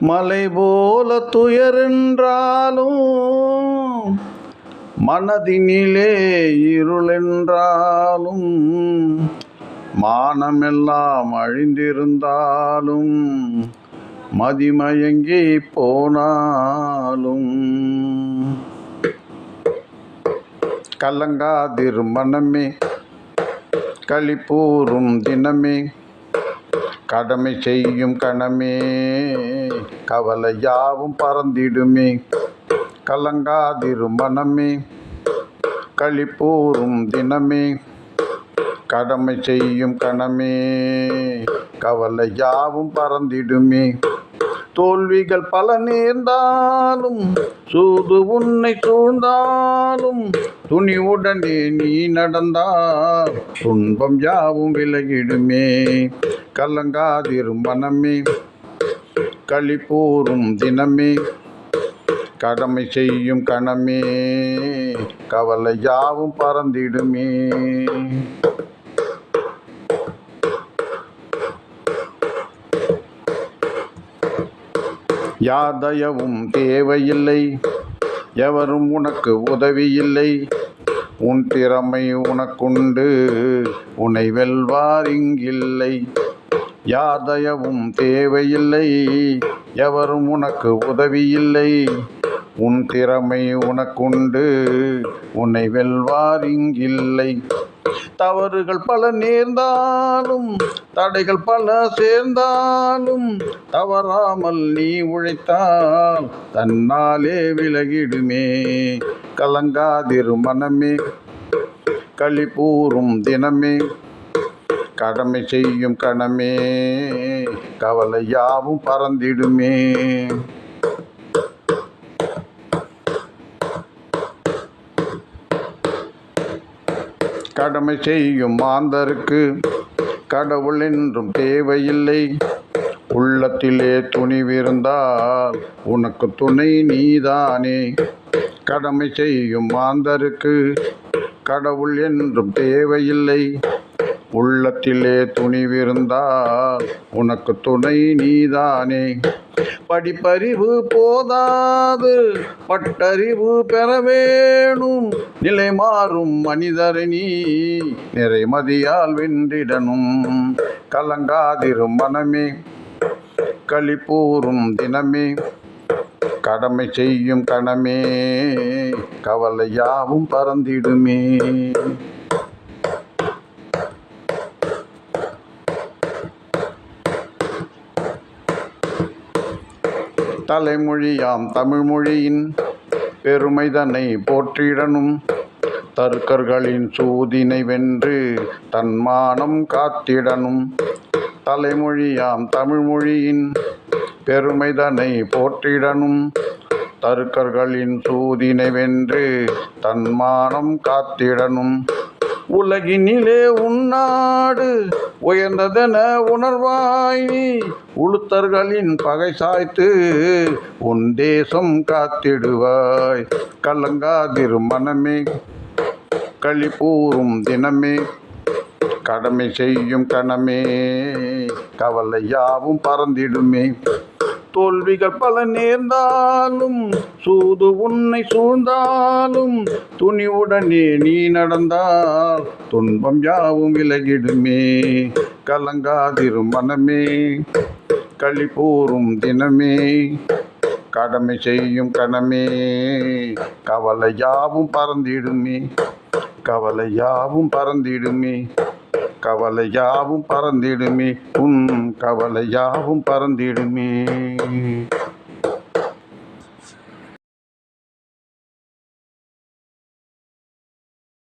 மலை போல துயரென்றாலும் மனதினிலே இருளென்றாலும் மானமெல்லாம் அழிந்திருந்தாலும் மதிமயங்கி போனாலும். கலங்காதிரு மனமே களிப்பூரும் தினமே கடமை செய்யும் கணமே. கவலை யாவும் பறந்திடுமே. கலங்காதிரு மனமே. களிப்பூரும் தினமே. கடமை செய்யும் கணமே. கவலை யாவும் பறந்திடுமே. தோல்விகள் பல நேர்ந்தாலும் சூது உன்னை சூழ்ந்தாலும் துணிவுடனே நீ நடந்தால் துன்பம் யாவும் விலகிடுமே. கலங்காதிரும் மனமே களிப்பூரும் தினமே கடமை செய்யும் கணமே கவலை யாவும் பறந்திடுமே. யாதயவும் தேவையில்லை எவரும் உனக்கு உதவியில்லை. உன் திறமை உனக்குண்டு உன்னை வெல்வார் இங்கில்லை. யார் தயவும் தேவையில்லை எவரும் உனக்கு உதவியில்லை. உன் திறமை உனக்குண்டு உன்னை வெல்வார் இங்கில்லை. தவறுகள் பல நேர்ந்தாலும் தடைகள் பல சேர்ந்தாலும் தவறாமல் நீ உழைத்தால் தன்னாலே விலகிடுமே. கலங்காதிரு மனமே களிப்பூரும் தினமே. கடமை செய்யும் கணமே கவலை யாவும் பறந்திடுமே. கடமை செய்யும் மாந்தருக்கு கடவுள் என்றும் தேவையில்லை. உள்ளத்திலே துணிவிருந்தால் உனக்கு துணை நீதானே. கடமை செய்யும் மாந்தருக்கு கடவுள் என்றும் தேவையில்லை. உள்ளத்திலே துணிவிருந்தால் உனக்கு துணை நீதானே. படிப்பறிவு போதாது பட்டறிவு பெற வேணும். நிலை மாறும் மனிதரை நீ நிறைமதியால் வென்றிடனும். கலங்காதிரும் மனமே களிப்பூரும் தினமே. கடமை செய்யும் கணமே கவலையாவும் பறந்திடுமே. தலைமொழியாம் தமிழ்மொழியின் பெருமைதனை போற்றிடனும் தர்க்கர்களின் சூதினை வென்று தன்மானம் காத்திடனும் தலைமொழியாம் தமிழ்மொழியின் பெருமைதனை போற்றிடனும் தருக்கர்களின் சூதினை வென்று தன்மானம் காத்திடனும் உலகினிலே உன்னாடு உயர்ந்ததென உணர்வாய் நீ. உளுத்தர்களின் பகை சாய்த்து உன் தேசம் காத்திடுவாய். கலங்காதிரு மனமே களிப்பூரும் தினமே கடமை செய்யும் கணமே கவலை யாவும் பறந்திடுமே. தோல்விகள் பல நேர்ந்தாலும் சூது உன்னை சூழ்ந்தாலும் துணிவுடனே நீ நடந்தால் துன்பம் யாவும் விலகிடுமே கலங்காதிரு மனமே களிப்பூரும் தினமே கடமை செய்யும் கணமே கவலை யாவும் பறந்திடுமே கவலை யாவும் பறந்திடுமே கவலையாவும் பறந்திடுமே. உன் கவலை யாவும் பறந்திடுமே.